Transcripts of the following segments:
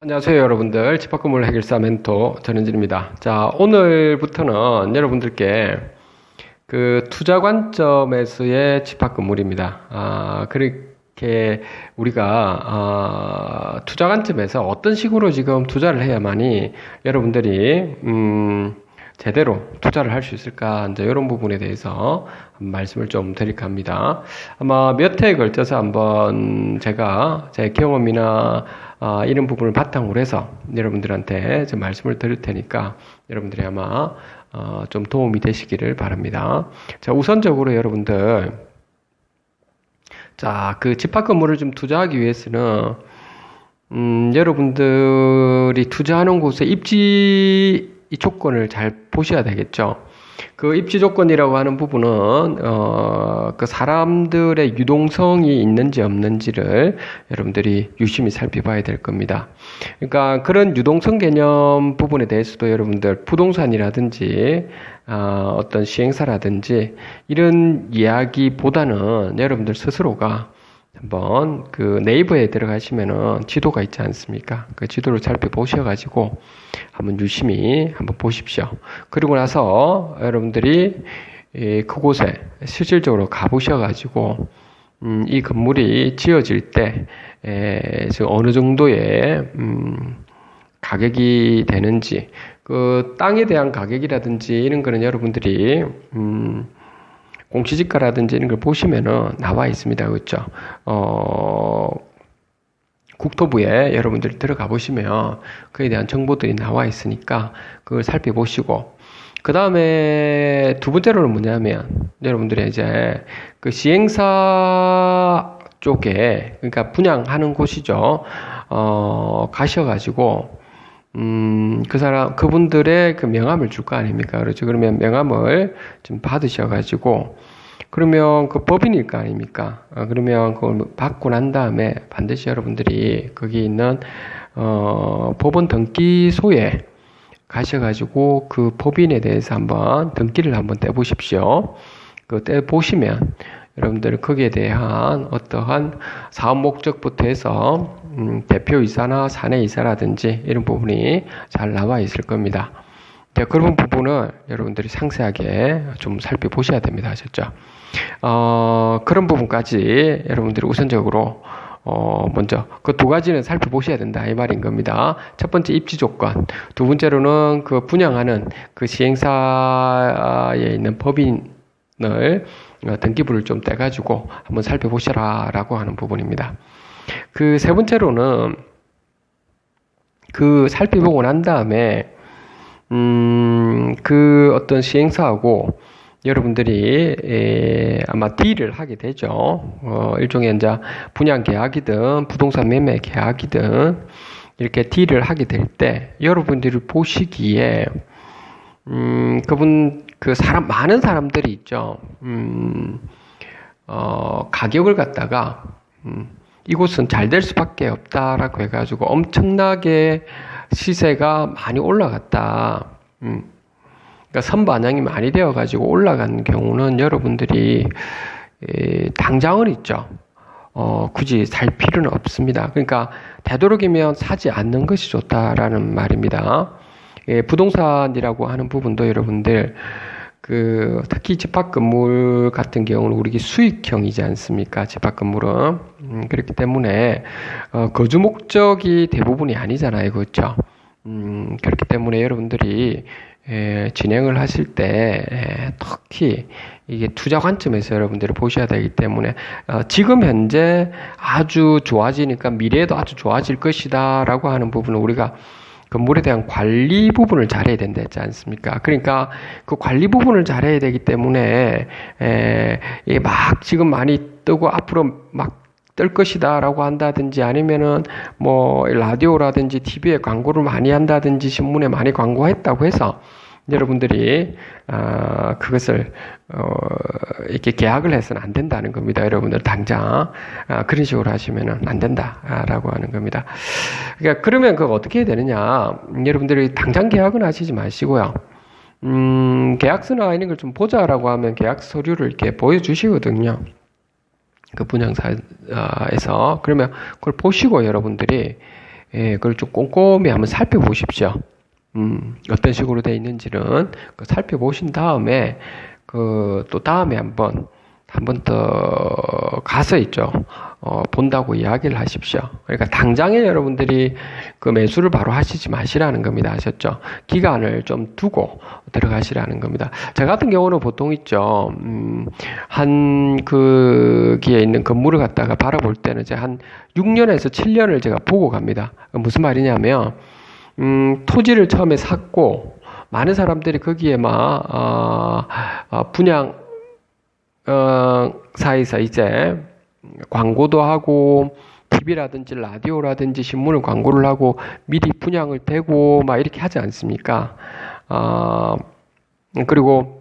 안녕하세요 여러분들. 집합건물 해결사 멘토 전현진입니다. 자 오늘부터는 여러분들께 그 투자 관점에서의 집합건물입니다. 아 그렇게 우리가 아, 투자 관점에서 어떤 식으로 지금 투자를 해야만이 여러분들이 음 제대로 투자를 할 수 있을까? 이제 이런 부분에 대해서 말씀을 좀 드릴까 합니다. 아마 몇 해에 걸쳐서 한번 제가 제 경험이나 아, 이런 부분을 바탕으로 해서 여러분들한테 좀 말씀을 드릴 테니까 여러분들이 아마 어, 좀 도움이 되시기를 바랍니다. 자, 우선적으로 여러분들 자, 그 집합 건물을 좀 투자하기 위해서는 음, 여러분들이 투자하는 곳에 입지 조건을 잘 보셔야 되겠죠. 그 입지 조건이라고 하는 부분은 어, 그 사람들의 유동성이 있는지 없는지를 여러분들이 유심히 살펴봐야 될 겁니다. 그러니까 그런 유동성 개념 부분에 대해서도 여러분들 부동산이라든지 어, 어떤 시행사라든지 이런 이야기보다는 여러분들 스스로가 한번 그 네이버에 들어가시면은 지도가 있지 않습니까? 그 지도를 살펴보셔가지고 한번 유심히 한번 보십시오. 그리고 나서 여러분들이 그곳에 실질적으로 가보셔가지고 음, 이 건물이 지어질 때 에, 어느 정도의 음, 가격이 되는지 그 땅에 대한 가격이라든지 이런 거는 여러분들이 음, 공시지가라든지 이런 걸 보시면은 나와 있습니다. 그렇죠? 어, 국토부에 여러분들이 들어가 보시면 그에 대한 정보들이 나와 있으니까 그걸 살펴보시고 그 다음에 두 번째로는 뭐냐면 여러분들이 이제 그 시행사 쪽에 그러니까 분양하는 곳이죠. 어, 가셔가지고 음, 그 사람, 그분들의 그 명함을 줄 거 아닙니까? 그렇죠. 그러면 명함을 좀 받으셔가지고, 그러면 그 법인일 거 아닙니까? 어, 그러면 그걸 받고 난 다음에 반드시 여러분들이 거기 있는, 어, 법원 등기소에 가셔가지고 그 법인에 대해서 한번 등기를 한번 떼보십시오. 그 떼보시면 여러분들 거기에 대한 어떠한 사업 목적부터 해서 음, 대표이사나 사내이사라든지 이런 부분이 잘 나와 있을 겁니다. 네, 그런 부분을 여러분들이 상세하게 좀 살펴보셔야 됩니다. 아셨죠? 어, 그런 부분까지 여러분들이 우선적으로 어, 먼저 그 두 가지는 살펴보셔야 된다 이 말인 겁니다. 첫 번째 입지 조건, 두 번째로는 그 분양하는 그 시행사에 있는 법인을 어, 등기부를 좀 떼가지고 한번 살펴보시라라고 하는 부분입니다. 그 세 번째로는 그 살펴보고 난 다음에 음, 그 어떤 시행사하고 여러분들이 에, 아마 딜을 하게 되죠. 어, 일종의 이제 분양 계약이든 부동산 매매 계약이든 이렇게 딜을 하게 될 때 여러분들이 보시기에 음, 그분 그 사람 많은 사람들이 있죠. 음, 어, 가격을 갖다가 음, 이곳은 잘 될 수밖에 없다라고 해가지고 엄청나게 시세가 많이 올라갔다. 음, 그러니까 선반영이 많이 되어가지고 올라간 경우는 여러분들이 에, 당장은 있죠. 어, 굳이 살 필요는 없습니다. 그러니까 되도록이면 사지 않는 것이 좋다라는 말입니다. 예, 부동산이라고 하는 부분도 여러분들 그 특히 집합 건물 같은 경우는 우리 수익형이지 않습니까? 집합 건물은 음, 그렇기 때문에 어, 거주 목적이 대부분이 아니잖아요, 그렇죠? 음, 그렇기 때문에 여러분들이 에, 진행을 하실 때 에, 특히 이게 투자 관점에서 여러분들이 보셔야 되기 때문에 어, 지금 현재 아주 좋아지니까 미래에도 아주 좋아질 것이다라고 하는 부분을 우리가 건물에 대한 관리 부분을 잘해야 된다 했지 않습니까? 그러니까 그 관리 부분을 잘해야 되기 때문에 에, 막 지금 많이 뜨고 앞으로 막 뜰 것이다라고 한다든지 아니면은 뭐 라디오라든지 TV에 광고를 많이 한다든지 신문에 많이 광고했다고 해서 여러분들이 아, 그것을 어, 이렇게 계약을 해서는 안 된다는 겁니다. 여러분들 당장 아, 그런 식으로 하시면은 안 된다라고 하는 겁니다. 그러니까 그러면 그 어떻게 해야 되느냐? 여러분들이 당장 계약은 하시지 마시고요. 음, 계약서나 이런 걸 좀 보자라고 하면 계약 서류를 이렇게 보여주시거든요. 그 분양사에서 그러면 그걸 보시고 여러분들이 예, 그걸 좀 꼼꼼히 한번 살펴보십시오. 음, 어떤 식으로 돼 있는지는 그 살펴보신 다음에 그 또 다음에 한번 한번 더 가서 있죠. 어, 본다고 이야기를 하십시오. 그러니까 당장에 여러분들이 그 매수를 바로 하시지 마시라는 겁니다. 아셨죠? 기간을 좀 두고 들어가시라는 겁니다. 저 같은 경우는 보통 있죠. 음, 한 그기에 있는 건물을 갖다가 바라볼 때는 이제 한 6년에서 7년을 제가 보고 갑니다. 무슨 말이냐면 음, 토지를 처음에 샀고 많은 사람들이 거기에 막 어, 어, 분양 어, 사이에서 이제 광고도 하고 TV라든지 라디오라든지 신문을 광고를 하고 미리 분양을 대고 막 이렇게 하지 않습니까? 어, 그리고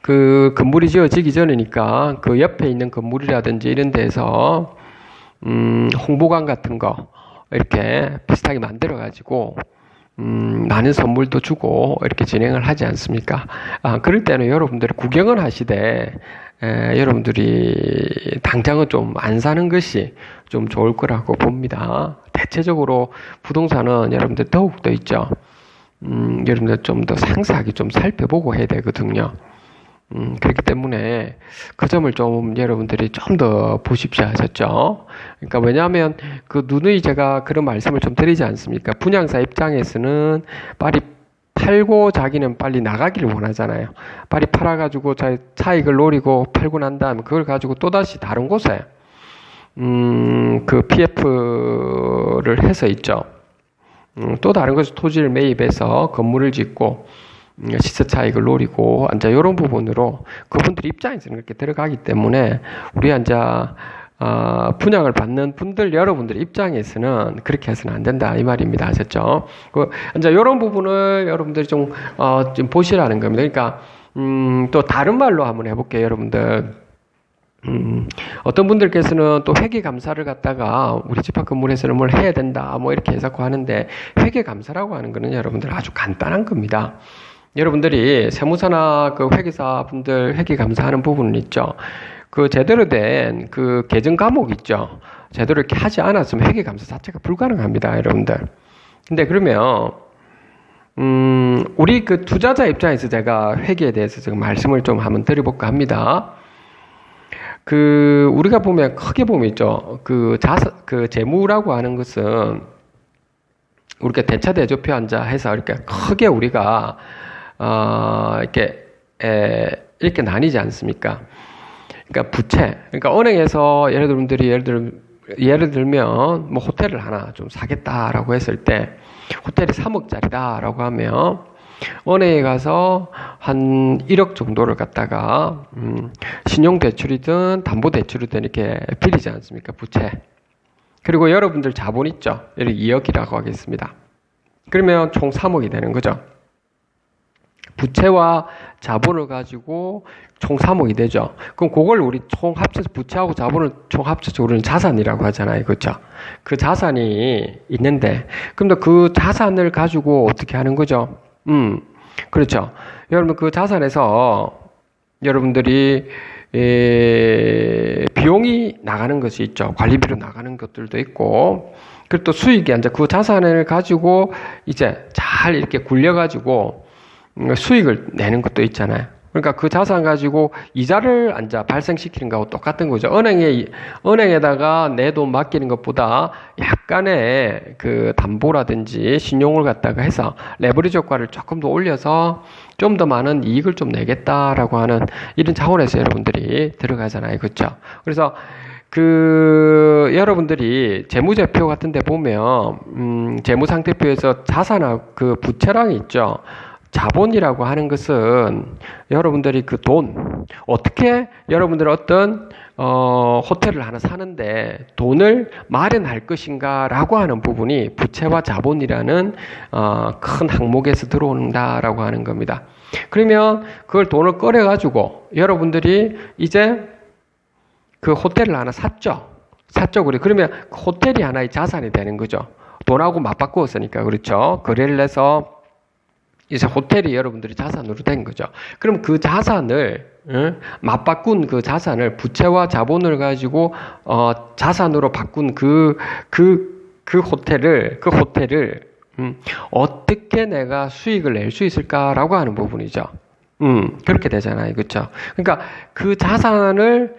그 건물이 지어지기 전이니까 그 옆에 있는 건물이라든지 이런 데서 음, 홍보관 같은 거 이렇게 비슷하게 만들어 가지고 음, 많은 선물도 주고 이렇게 진행을 하지 않습니까? 아, 그럴 때는 여러분들이 구경을 하시되 에, 여러분들이 당장은 좀 안 사는 것이 좀 좋을 거라고 봅니다. 대체적으로 부동산은 여러분들 더욱더 있죠. 음, 여러분들 좀 더 상세하게 좀 살펴보고 해야 되거든요. 음, 그렇기 때문에 그 점을 좀 여러분들이 좀 더 보십시오 하셨죠. 그러니까 왜냐하면 그 누누이 제가 그런 말씀을 좀 드리지 않습니까? 분양사 입장에서는 빨리 팔고 자기는 빨리 나가기를 원하잖아요. 빨리 팔아가지고 자 차익을 노리고 팔고 난 다음에 그걸 가지고 또다시 다른 곳에 음, 그 PF를 해서 있죠. 음, 또 다른 곳에 토지를 매입해서 건물을 짓고 음, 시세 차익을 노리고 이제 이런 부분으로 그분들 입장에서는 그렇게 들어가기 때문에 우리 이제 어, 분양을 받는 분들 여러분들 입장에서는 그렇게 해서는 안 된다 이 말입니다 아셨죠? 그 이제 이런 부분을 여러분들이 좀, 어, 좀 보시라는 겁니다. 그러니까 음, 또 다른 말로 한번 해볼게요 여러분들. 음, 어떤 분들께서는 또 회계 감사를 갖다가 우리 집앞 건물에서는 뭘 해야 된다 뭐 이렇게 해서 하는데 회계 감사라고 하는 거는 여러분들 아주 간단한 겁니다. 여러분들이 세무사나 그 회계사 분들 회계 감사하는 부분은 있죠. 그 제대로 된 그 계정 과목 있죠. 제대로 이렇게 하지 않았으면 회계 감사 자체가 불가능합니다, 여러분들. 근데 그러면 음, 우리 그 투자자 입장에서 제가 회계에 대해서 지금 말씀을 좀 한번 드려볼까 합니다. 그 우리가 보면 크게 보면 있죠. 그 자사 그 재무라고 하는 것은 우리가 대차 대조표 한자 해서 이렇게 크게 우리가 어, 이렇게, 에, 이렇게 나뉘지 않습니까? 그러니까 부채. 그러니까 은행에서 예를 들면 들이 예를 들 예를 들면 뭐 호텔을 하나 좀 사겠다라고 했을 때 호텔이 3억짜리다라고 하면 은행에 가서 한 1억 정도를 갖다가 음, 신용 대출이든 담보 대출이든 이렇게 빌리지 않습니까? 부채. 그리고 여러분들 자본 있죠? 예를 2억이라고 하겠습니다. 그러면 총 3억이 되는 거죠. 부채와 자본을 가지고 총 3억이 되죠. 그럼 그걸 우리 총 합쳐서 부채하고 자본을 총 합쳐서 우리는 자산이라고 하잖아요. 그렇죠? 그 자산이 있는데 그럼 그 자산을 가지고 어떻게 하는 거죠? 음. 그렇죠. 여러분 그 자산에서 여러분들이 에, 비용이 나가는 것이 있죠. 관리비로 나가는 것들도 있고, 그리고 또 수익이 이제 그 자산을 가지고 이제 잘 이렇게 굴려가지고 음, 수익을 내는 것도 있잖아요. 그러니까 그 자산 가지고 이자를 앉아 발생시키는 거하고 똑같은 거죠. 은행에, 은행에다가 내 돈 맡기는 것보다 약간의 그 담보라든지 신용을 갖다가 해서 레버리지 효과를 조금 더 올려서 좀 더 많은 이익을 좀 내겠다라고 하는 이런 차원에서 여러분들이 들어가잖아요. 그렇죠? 그래서 그 여러분들이 재무제표 같은 데 보면 음 재무상태표에서 자산하고 그 부채랑 있죠. 자본이라고 하는 것은 여러분들이 그 돈, 어떻게 여러분들 어떤, 어, 호텔을 하나 사는데 돈을 마련할 것인가 라고 하는 부분이 부채와 자본이라는, 어, 큰 항목에서 들어온다라고 하는 겁니다. 그러면 그걸 돈을 꺼내가지고 여러분들이 이제 그 호텔을 하나 샀죠. 샀죠. 그래. 그러면 그 호텔이 하나의 자산이 되는 거죠. 돈하고 맞바꾸었으니까. 그렇죠. 거래를 해서 이제 호텔이 여러분들이 자산으로 된 거죠. 그럼 그 자산을 응? 맞바꾼 그 자산을 부채와 자본을 가지고 어, 자산으로 바꾼 그그 그 그 호텔을 그 호텔을 음, 어떻게 내가 수익을 낼 수 있을까라고 하는 부분이죠. 음, 그렇게 되잖아요. 그렇죠? 그러니까 그 자산을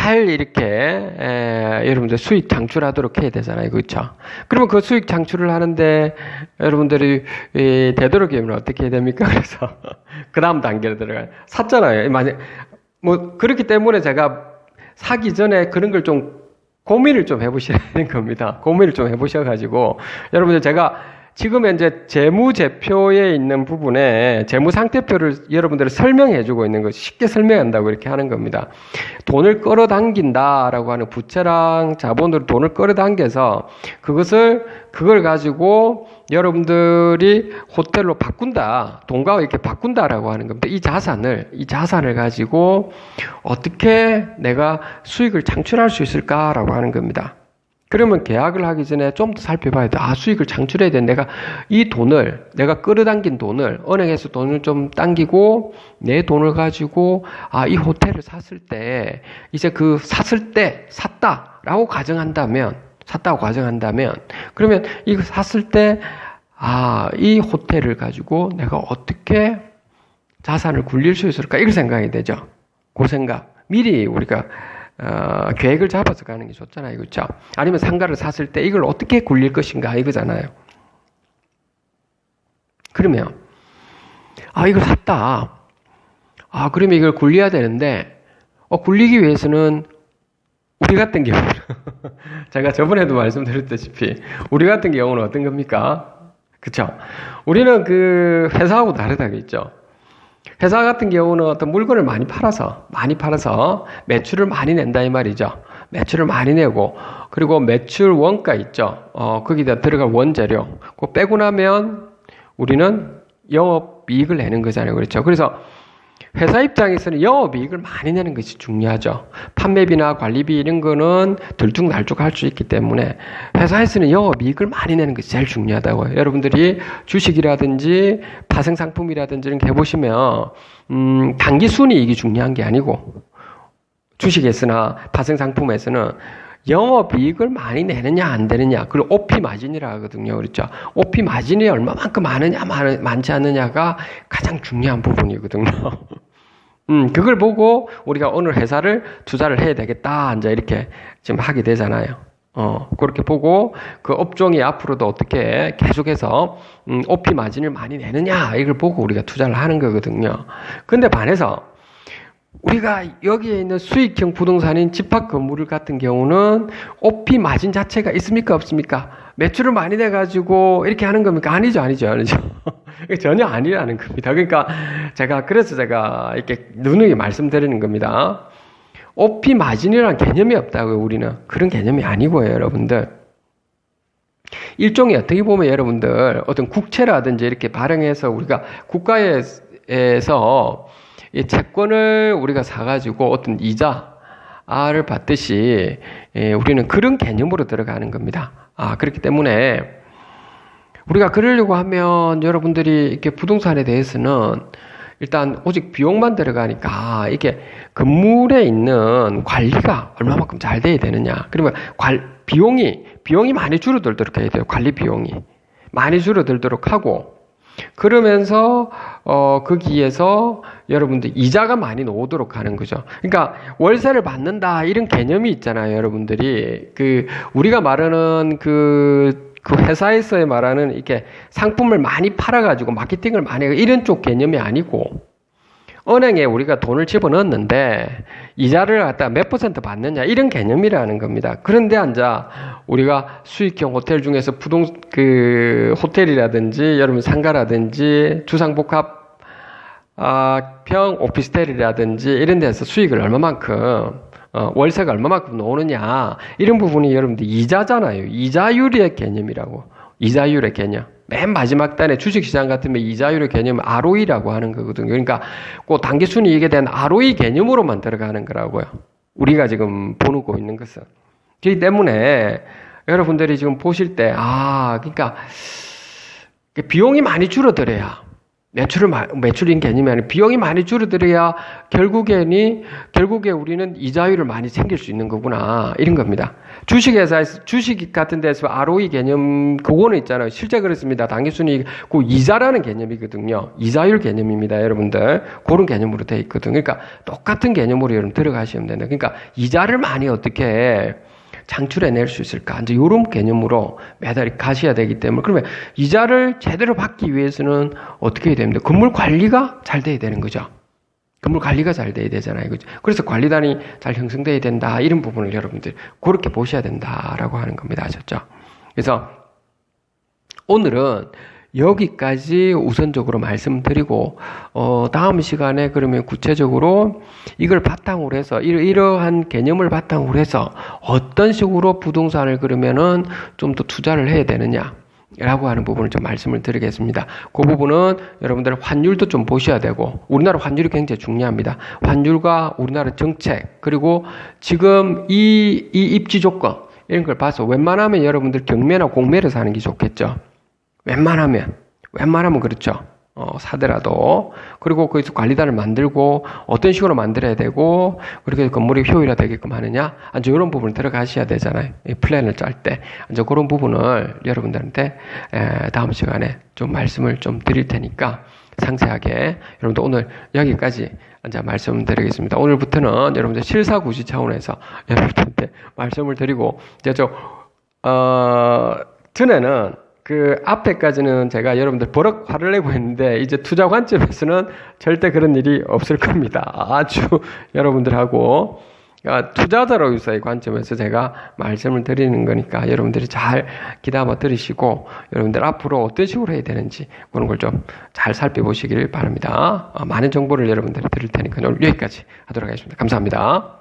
잘 이렇게 에, 여러분들 수익 창출하도록 해야 되잖아요. 그렇죠? 그러면 그 수익 창출을 하는데 여러분들이 이, 되도록이면 어떻게 해야 됩니까? 그래서 그 다음 단계로 들어가요. 샀잖아요. 만약 뭐 그렇기 때문에 제가 사기 전에 그런 걸 좀 고민을 좀 해보시라는 겁니다. 고민을 좀 해보셔가지고 여러분들 제가 지금 현재 재무제표에 있는 부분에 재무상태표를 여러분들을 설명해 주고 있는 거 쉽게 설명한다고 이렇게 하는 겁니다. 돈을 끌어당긴다라고 하는 부채랑 자본으로 돈을 끌어당겨서 그것을 그걸 가지고 여러분들이 호텔로 바꾼다, 돈과 이렇게 바꾼다라고 하는 겁니다. 이 자산을 이 자산을 가지고 어떻게 내가 수익을 창출할 수 있을까라고 하는 겁니다. 그러면 계약을 하기 전에 좀 더 살펴봐야 돼. 아, 수익을 창출해야 돼. 내가 이 돈을, 내가 끌어당긴 돈을, 은행에서 돈을 좀 당기고, 내 돈을 가지고, 아, 이 호텔을 샀을 때, 이제 그 샀을 때, 샀다 라고 가정한다면, 샀다고 가정한다면, 그러면 이거 샀을 때, 아, 이 호텔을 가지고 내가 어떻게 자산을 굴릴 수 있을까? 이런 생각이 되죠. 그 생각. 미리 우리가 어, 계획을 잡아서 가는 게 좋잖아요. 그렇죠? 아니면 상가를 샀을 때 이걸 어떻게 굴릴 것인가 이거잖아요. 그러면 아 이걸 샀다. 아 그러면 이걸 굴려야 되는데 어, 굴리기 위해서는 우리 같은 경우는 제가 저번에도 말씀드렸다시피 우리 같은 경우는 어떤 겁니까? 그쵸? 우리는 그 회사하고 다르다겠죠. 회사 같은 경우는 어떤 물건을 많이 팔아서, 많이 팔아서 매출을 많이 낸다 이 말이죠. 매출을 많이 내고, 그리고 매출 원가 있죠. 어, 거기다 들어갈 원재료. 그거 빼고 나면 우리는 영업 이익을 내는 거잖아요. 그렇죠. 그래서 회사 입장에서는 영업이익을 많이 내는 것이 중요하죠. 판매비나 관리비 이런 거는 들쭉날쭉 할 수 있기 때문에 회사에서는 영업이익을 많이 내는 것이 제일 중요하다고요. 여러분들이 주식이라든지 파생상품이라든지 이런 게 해보시면 음, 단기 순이익이 중요한 게 아니고 주식에서나 파생상품에서는 영업 이익을 많이 내느냐 안 되느냐. 그리고 OP 마진이라 하거든요. 그렇죠? OP 마진이 얼마만큼 많으냐 많지 않느냐가 가장 중요한 부분이거든요. 음 그걸 보고 우리가 오늘 회사를 투자를 해야 되겠다. 이제 이렇게 지금 하게 되잖아요. 어 그렇게 보고 그 업종이 앞으로도 어떻게 계속해서 음, OP 마진을 많이 내느냐 이걸 보고 우리가 투자를 하는 거거든요. 근데 반해서 우리가 여기에 있는 수익형 부동산인 집합 건물 같은 경우는 OP 마진 자체가 있습니까? 없습니까? 매출을 많이 내 가지고 이렇게 하는 겁니까? 아니죠, 아니죠, 아니죠. 전혀 아니라는 겁니다. 그러니까 제가, 그래서 제가 이렇게 누누이 말씀드리는 겁니다. 마진이라는 개념이 없다고요, 우리는. 그런 개념이 아니고요, 여러분들. 일종의 어떻게 보면 여러분들 어떤 국채라든지 이렇게 발행해서 우리가 국가에서 이 채권을 우리가 사가지고 어떤 이자를 받듯이 예, 우리는 그런 개념으로 들어가는 겁니다. 아, 그렇기 때문에 우리가 그러려고 하면 여러분들이 이렇게 부동산에 대해서는 일단 오직 비용만 들어가니까 이게 건물에 있는 관리가 얼마만큼 잘 돼야 되느냐. 그러면 관, 비용이, 비용이 많이 줄어들도록 해야 돼요. 관리 비용이. 많이 줄어들도록 하고, 그러면서 어 거기에서 여러분들 이자가 많이 나오도록 하는 거죠. 그러니까 월세를 받는다 이런 개념이 있잖아요, 여러분들이. 그 우리가 말하는 그, 그 회사에서의 말하는 이렇게 상품을 많이 팔아가지고 마케팅을 많이 해 이런 쪽 개념이 아니고 은행에 우리가 돈을 집어넣었는데 이자를 갖다 몇 퍼센트 받느냐 이런 개념이라는 겁니다. 그런데 앉아 우리가 수익형 호텔 중에서 부동 그 호텔이라든지 여러분 상가라든지 주상복합 아, 평 오피스텔이라든지 이런 데서 수익을 얼마만큼 어, 월세가 얼마만큼 나오느냐 이런 부분이 여러분들 이자잖아요. 이자율의 개념이라고 이자율의 개념. 맨 마지막 단에 주식시장 같으면 이자율의 개념은 ROE라고 하는 거거든요. 그러니까 꼭 단기순이익에 대한 ROE 개념으로만 들어가는 거라고요. 우리가 지금 보고 있는 것은. 그렇기 때문에 여러분들이 지금 보실 때, 아, 그러니까 비용이 많이 줄어들어야 매출을 마- 매출인 개념이 아니라 비용이 많이 줄어들어야 결국에니 결국에 우리는 이자율을 많이 생길 수 있는 거구나 이런 겁니다. 주식회사에서 주식 같은 데서 ROE 개념 그거는 있잖아요. 실제 그렇습니다. 당기순이익 그 이자라는 개념이거든요. 이자율 개념입니다, 여러분들. 그런 개념으로 돼 있거든요. 그러니까 똑같은 개념으로 여러분 들어가시면 된다. 그러니까 이자를 많이 어떻게 창출해낼 수 있을까? 이제 이런 개념으로 매달 가셔야 되기 때문에 그러면 이자를 제대로 받기 위해서는 어떻게 해야 됩니까? 건물 관리가 잘 돼야 되는 거죠. 건물 관리가 잘 돼야 되잖아요. 그죠? 그래서 관리단이 잘 형성돼야 된다. 이런 부분을 여러분들 그렇게 보셔야 된다라고 하는 겁니다. 아셨죠? 그래서 오늘은 여기까지 우선적으로 말씀드리고 어 다음 시간에 그러면 구체적으로 이걸 바탕으로 해서 이러, 이러한 개념을 바탕으로 해서 어떤 식으로 부동산을 그러면은 좀 더 투자를 해야 되느냐 라고 하는 부분을 좀 말씀을 드리겠습니다. 그 부분은 여러분들 환율도 좀 보셔야 되고 우리나라 환율이 굉장히 중요합니다. 환율과 우리나라 정책 그리고 지금 이, 이 입지 조건 이런 걸 봐서 웬만하면 여러분들 경매나 공매를 사는 게 좋겠죠. 웬만하면 웬만하면 그렇죠. 어, 사더라도 그리고 거기서 관리단을 만들고 어떤 식으로 만들어야 되고 그렇게 건물이 효율화되게끔 하느냐 이제 이런 부분 들어가셔야 되잖아요. 이 플랜을 짤 때 이제 그런 부분을 여러분들한테 에, 다음 시간에 좀 말씀을 좀 드릴 테니까 상세하게 여러분들 오늘 여기까지 이제 말씀드리겠습니다. 오늘부터는 여러분들 실사구시 차원에서 여러분들한테 말씀을 드리고 이제 저 어, 전에는 그 앞에까지는 제가 여러분들 버럭 화를 내고 했는데 이제 투자 관점에서는 절대 그런 일이 없을 겁니다. 아주 여러분들하고 아, 투자자로서의 관점에서 제가 말씀을 드리는 거니까 여러분들이 잘 기다려 들으시고 여러분들 앞으로 어떤 식으로 해야 되는지 그런 걸 좀 잘 살펴보시길 바랍니다. 아, 많은 정보를 여러분들이 들을 테니까 오늘 여기까지 하도록 하겠습니다. 감사합니다.